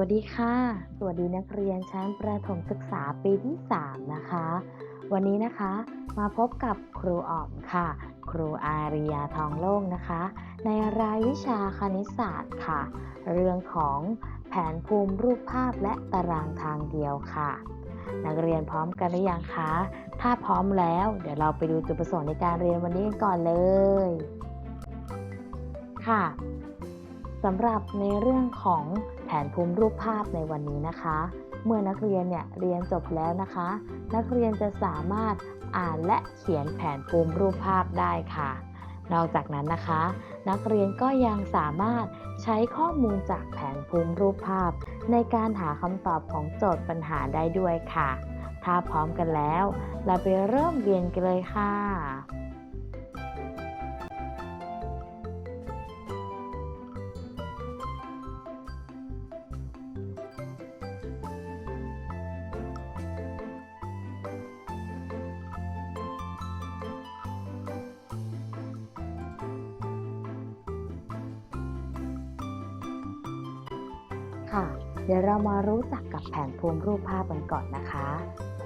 วัสดีค่ะ สวัสดีนักเรียนชั้นประถมศึกษาปีที่ 3 นะคะ วันนี้นะคะมาพบกับครูอ๋อมค่ะ ครูอาริยาทองโล่งนะคะ ในรายวิชาคณิตศาสตร์ค่ะ เรื่องของแผนภูมิรูปภาพและตารางทางเดียวค่ะ นักเรียนพร้อมกันหรือยังคะ ถ้าพร้อมแล้ว เดี๋ยวเราไปดูจุดประสงค์ในการเรียนวันนี้กันก่อนเลย ค่ะสำหรับในเรื่องของ แผนภูมิรูปภาพในวันนี้นะคะ เมื่อนักเรียนเนี่ยเรียนจบแล้วนะคะ นักเรียนจะสามารถอ่านและเขียนแผนภูมิรูปภาพได้ค่ะ นอกจากนั้นนะคะ นักเรียนก็ยังสามารถใช้ข้อมูลจากแผนภูมิรูปภาพ ในการหาคำตอบของโจทย์ปัญหาได้ด้วยค่ะ ถ้าพร้อมกันแล้ว เราไปเริ่มเรียนกันเลยค่ะ ค่ะ เดี๋ยวเรามารู้จักกับแผนภูมิรูปภาพกันก่อนนะคะ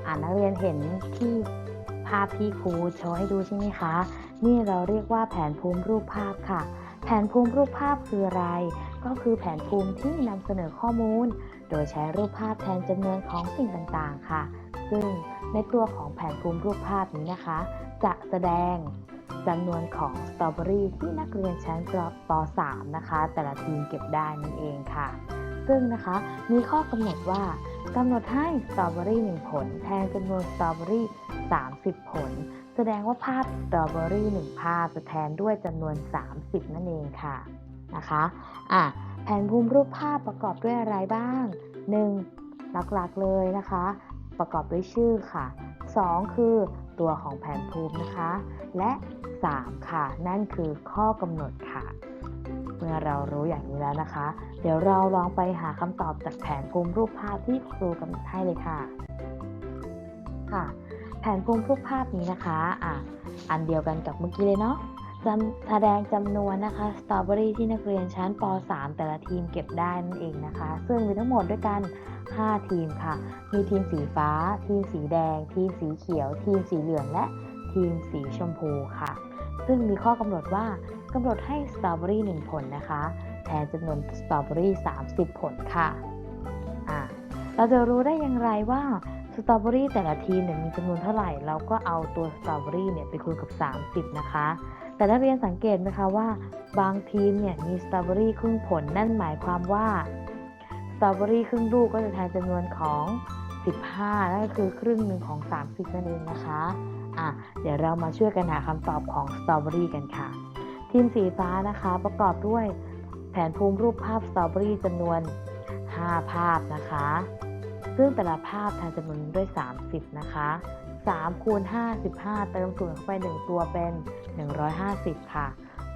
อ่านักเรียนเห็นที่ภาพที่ครูโชว์ให้ดูใช่ไหมคะ นี่เราเรียกว่าแผนภูมิรูปภาพค่ะ แผนภูมิรูปภาพคืออะไร ก็คือแผนภูมิที่นำเสนอข้อมูล โดยใช้รูปภาพแทนจำนวนของสิ่งต่างๆค่ะ ซึ่งในตัวของแผนภูมิรูปภาพนี้นะคะ จะแสดงจำนวนของสตรอเบอรี่ที่นักเรียนชั้นป .3 นะคะ แต่ละทีมเก็บได้นั่นเองค่ะ ซึ่งนะคะมีข้อกำหนดว่ากำหนดให้สตรอเบอรี่1ผล แทนจำนวนสตรอเบอรี่ 30 ผล แสดงว่าภาพสตรอเบอรี่1ภาพจะแทนด้วยจำนวน 30 นั่นเองค่ะนะคะอะแผนภูมิรูปภาพประกอบด้วยอะไรบ้าง 1. หลักๆเลยนะคะ ประกอบด้วยชื่อค่ะ 2. คือตัวของแผนภูมินะคะ และ 3. ค่ะ นั่นคือข้อกำหนดค่ะ เมื่อเรารู้อย่างนี้แล้วนะคะ เดี๋ยวเราลองไปหาคำตอบจากแผนภูมิรูปภาพที่ครูกำหนดให้เลยค่ะ ค่ะ แผนภูมิรูปภาพนี้นะคะอะอันเดียวกันกับเมื่อกี้เลยเนาะจำแสดงจำนวนนะคะสตรอเบอรี่ที่นักเรียนชั้นป .3 แต่ละทีมเก็บได้นั่นเองนะคะ ซึ่งมีทั้งหมดด้วยกัน 5 ทีมค่ะ มีทีมสีฟ้า ทีมสีแดง ทีมสีเขียว ทีมสีเหลืองและทีมสีชมพูค่ะ ซึ่งมีข้อกำหนดว่า กำหนดให้สตรอเบอรี่1ผลนะคะ แทนจำนวนสตรอเบอรี่30 ผลค่ะะเราจะรู้ได้อย่างไรว่าสตรอเบอรี่แต่ละทีมเนี่ยมีจำนวนเท่าไหร่ เราก็เอาตัวสตรอเบอรี่เนี่ยไปคูณกับ 30 นะคะ แต่นักเรียนสังเกตไหมคะว่า บางทีมเนี่ยมีสตรอเบอรี่ครึ่งผลนั่นหมายความว่าสตรอเบอรี่ครึ่งลูกก็จะแทนจำนวนของ 15 นั่นก็คือครึ่งหนึ่งของ 30 นั่นเองนะคะ อะ เดี๋ยวเรามาช่วยกันหาคำตอบของสตรอเบอรี่กันค่ะ ทีมสีฟ้านะคะประกอบด้วยแผนภูมิรูปภาพสตรอเบอรี่จำนวน 5 ภาพนะคะ ซึ่งแต่ละภาพแทนจำนวนด้วย 30 นะคะ3คูณ55 เติมส่วนเข้าไป 1 ตัวเป็น 150 ค่ะ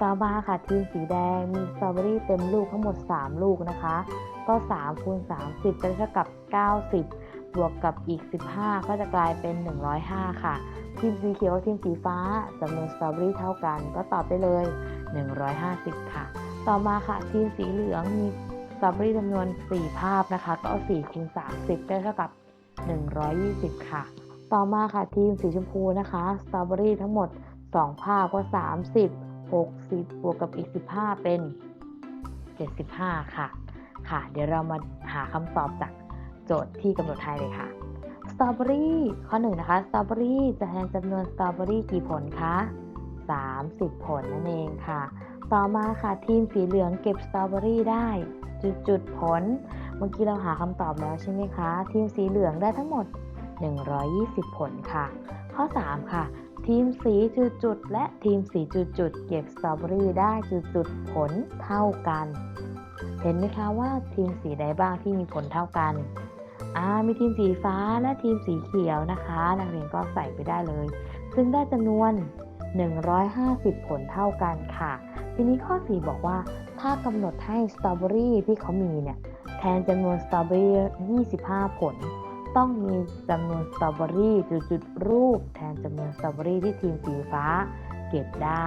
ต่อมาค่ะทีมสีแดงมีสตรอเบอรี่เต็มลูกทั้งหมด 3 ลูกนะคะ ก็3คูณ30จะเท่ากับ 90 บวกกับอีก 15 ก็จะกลายเป็น 105 ค่ะทีมสีเขียวทีมสีฟ้าจำนวนสตรอเบอรี่เท่ากัน ก็ตอบได้เลย 150 ค่ะ ต่อมาค่ะ ทีมสีเหลืองมีสตรอเบอรี่จำนวน 4 ภาพนะคะ ก็เอา4คูณ30 ได้เท่ากับ 120 ค่ะ ต่อมาค่ะทีมสีชมพูนะคะสตรอเบอรี่ทั้งหมด 2 ภาพก็ 30 60 บวกกับอีก 15 เป็น 75 ค่ะ ค่ะ เดี๋ยวเรามาหาคำตอบจาก โจทย์ที่กำหนดให้เลยค่ะสตรอเบอรี่ข้อ1นะคะสตรอเบอรี่จะแทนจำนวนสตรอเบอรี่กี่ผลคะ30 ผลนั่นเองค่ะ ต่อมาค่ะทีมสีเหลืองเก็บสตรอเบอรี่ได้จุดจุดผล เมื่อกี้เราหาคำตอบแล้วใช่ไหมคะ ทีมสีเหลืองได้ทั้งหมด 120 ผลค่ะ ข้อ 3 ค่ะ ทีมสีจุดจุดและทีมสีจุดจุดเก็บสตรอเบอรี่ได้จุดจุดผลเท่ากัน เห็นไหมคะว่าทีมสีใดบ้างที่มีผลเท่ากัน อ่ามีทีมสีฟ้าและทีมสีเขียวนะคะ นักเรียนก็ใส่ไปได้เลย ซึ่งได้จำนวน 150 ผลเท่ากันค่ะ ทีนี้ข้อ 4 บอกว่า ถ้ากำหนดให้สตรอเบอรี่ที่เขามีเนี่ยแทนจำนวนสตรอเบอรี่25 ผล ต้องมีจำนวนสตรอเบอรี่จุดๆรูป แทนจำนวนสตรอเบอรี่ที่ทีมสีฟ้าเก็บได้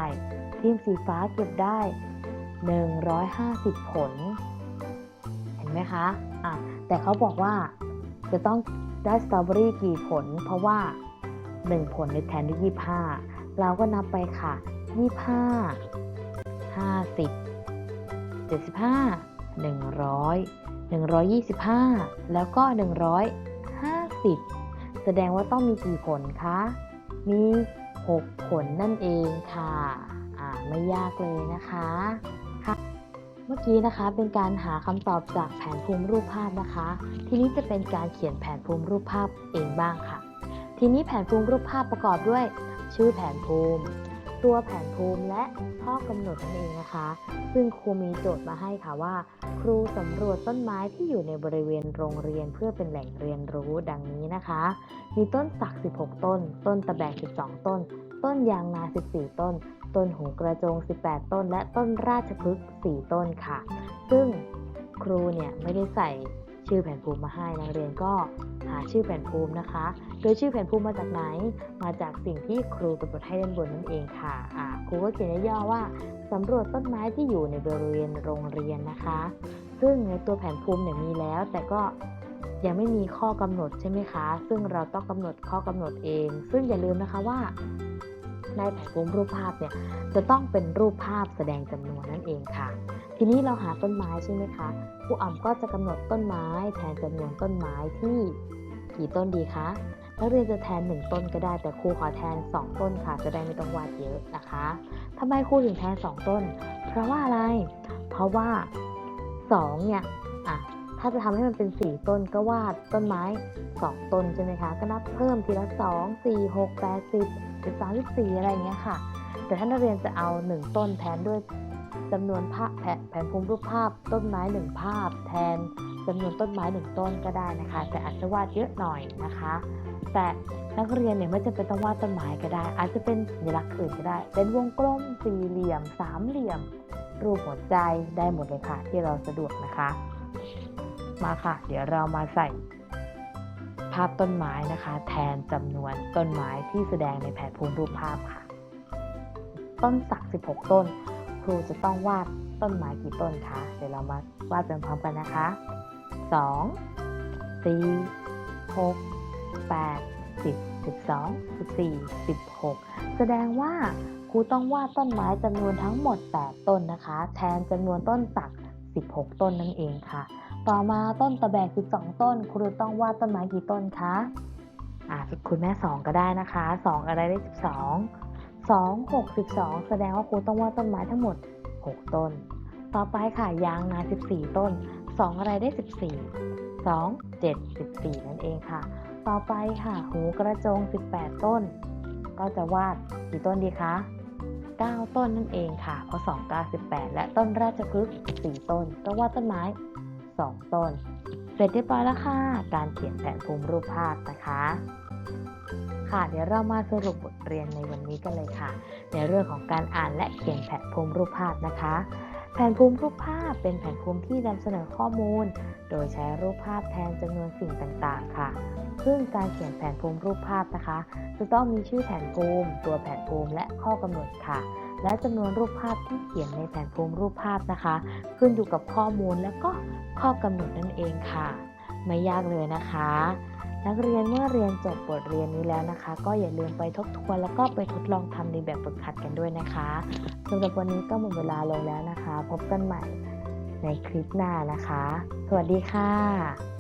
ทีมสีฟ้าเก็บได้ 150 ผล เห็นไหมไหมคะอะแต่เขาบอกว่า จะต้องได้สตรอเบอรี่กี่ผล เพราะว่า 1 ผลในแทนด้วย25 เราก็นับไปค่ะ 25 50 75 100 125 แล้วก็ 150 แสดงว่าต้องมีกี่ผลคะ มี 6 ผลนั่นเองค่ะ อ่า ไม่ยากเลยนะคะค่ะ เมื่อกี้นะคะเป็นการหาคำตอบจากแผนภูมิรูปภาพนะคะ ทีนี้จะเป็นการเขียนแผนภูมิรูปภาพเองบ้างค่ะ ทีนี้แผนภูมิรูปภาพประกอบด้วย ชื่อแผนภูมิ ตัวแผนภูมิและข้อกำหนดนั่นเองนะคะ ซึ่งครูมีโจทย์มาให้ค่ะว่า ครูสำรวจต้นไม้ที่อยู่ในบริเวณโรงเรียนเพื่อเป็นแหล่งเรียนรู้ดังนี้นะคะ มีต้นสัก 16 ต้น ต้นตะแบก 12 ต้น ต้นยางนา 14 ต้น ต้นหูกระโจง 18 ต้น และต้นราชพฤกษ์4ต้นค่ะ ซึ่งครูเนี่ยไม่ได้ใส่ชื่อแผนภูมิมาให้นักเรียนก็หาชื่อแผนภูมินะคะ โดยชื่อแผนภูมิมาจากไหน มาจากสิ่งที่ครูกำหนดให้ด้านบนนั่นเองค่ะอ่าครูก็เขียนย่อว่าสำรวจต้นไม้ที่อยู่ในบริเวณโรงเรียนนะคะ ซึ่งในตัวแผนภูมิเนี่ยมีแล้ว แต่ก็ยังไม่มีข้อกำหนดใช่ไหมคะ ซึ่งเราต้องกำหนดข้อกำหนดเอง ซึ่งอย่าลืมนะคะว่า ในแผนภูมิรูปภาพเนี่ยจะต้องเป็นรูปภาพแสดงจำนวนนั่นเองค่ะ ทีนี้เราหาต้นไม้ใช่ไหมคะครูอ่ำก็จะกำหนดต้นไม้แทนจำนวนต้นไม้ที่กี่ต้นดีคะนักเรียนจะแทน 1 ต้นก็ได้แต่ครูขอแทน 2 ต้นค่ะ จะได้ไม่ต้องวาดเยอะนะคะทำไมครูถึงแทน 2 ต้น เพราะว่าอะไร เพราะว่า2เนี่ยอะ ถ้าจะทำให้มันเป็น 4 ต้นก็วาดต้นไม้ 2 ต้นใช่ไหมคะ ก็นับเพิ่มทีละ 2 4 6 8 10 13 14อะไรอย่างเงี้ยค่ะ แต่ถ้านักเรียนจะเอา 1 ต้นแทนด้วยจำนวนภาพแผนแผนภูมิรูปภาพ ต้นไม้ 1 ภาพ แทนจำนวนต้นไม้ 1 ต้นก็ได้นะคะ แต่อาจจะวาดเยอะหน่อยนะคะ แต่นักเรียนเนี่ยไม่จำเป็นต้องวาดต้นไม้ก็ได้ อาจจะเป็นสัญลักษณ์อื่นก็ได้ เป็นวงกลมสี่เหลี่ยม สามเหลี่ยม รูปหัวใจได้หมดเลยค่ะที่เราสะดวกนะคะ มาค่ะ เดี๋ยวเรามาใส่ ภาพต้นไม้นะคะ แทนจำนวนต้นไม้ที่แสดงในแผนภูมิรูปภาพค่ะ ต้นสัก 16 ต้น ครูจะต้องวาดต้นไม้กี่ต้นคะ เดี๋ยวเรามาวาดเป็นพร้อมกันนะคะ 2 4 6 8 10 12 14 16 แสดงว่าครูต้องวาดต้นไม้จำนวนทั้งหมด 8 ต้นนะคะ แทนจำนวนต้นสัก 16 ต้นนั่นเองค่ะ ต่อมาต้นตะแบก 12 ต้น ครูต้องวาดต้นไม้กี่ต้นคะอ่าคุณแม่ 2 ก็ได้นะคะ 2 อะไรได้ 12 2 6 12 แสดงว่าครูต้องวาดต้นไม้ทั้งหมด 6 ต้น ต่อไปค่ะยางนา14 ต้น 2 อะไรได้ 14 2 7 14 นั่นเองค่ะ ต่อไปค่ะ หูกระโจง 18 ต้น ก็จะวาดกี่ต้นดีคะ 9 ต้นนั่นเองค่ะ เพราะ 2 9 18 และต้นราชพฤกษ์4ต้น ก็วาดต้นไม้ 2 ต้น เสร็จเรียบร้อยแล้วค่ะ การเขียนแผนภูมิรูปภาพนะคะ ค่ะ เดี๋ยวเรามาสรุปบทเรียนในวันนี้กันเลยค่ะ ในเรื่องของการอ่านและเขียนแผนภูมิรูปภาพนะคะ แผนภูมิรูปภาพเป็นแผนภูมิที่นำเสนอข้อมูล โดยใช้รูปภาพแทนจำนวนสิ่งต่างๆ ค่ะซึ่งการเขียนแผนภูมิรูปภาพนะคะ จะต้องมีชื่อแผนภูมิ ตัวแผนภูมิและข้อกำหนดค่ะ และจำนวนรูปภาพที่เขียนในแผนภูมิรูปภาพนะคะ ขึ้นอยู่กับข้อมูลและก็ข้อกำหนดนั่นเองค่ะ ไม่ยากเลยนะคะ นักเรียนเมื่อเรียนจบบทเรียนนี้แล้วนะคะ ก็อย่าลืมไปทบทวนแล้วก็ไปทดลองทำในแบบฝึกหัดกันด้วยนะคะสำหรับวันนี้ก็หมดเวลาลงแล้วนะคะ พบกันใหม่ในคลิปหน้านะคะ สวัสดีค่ะ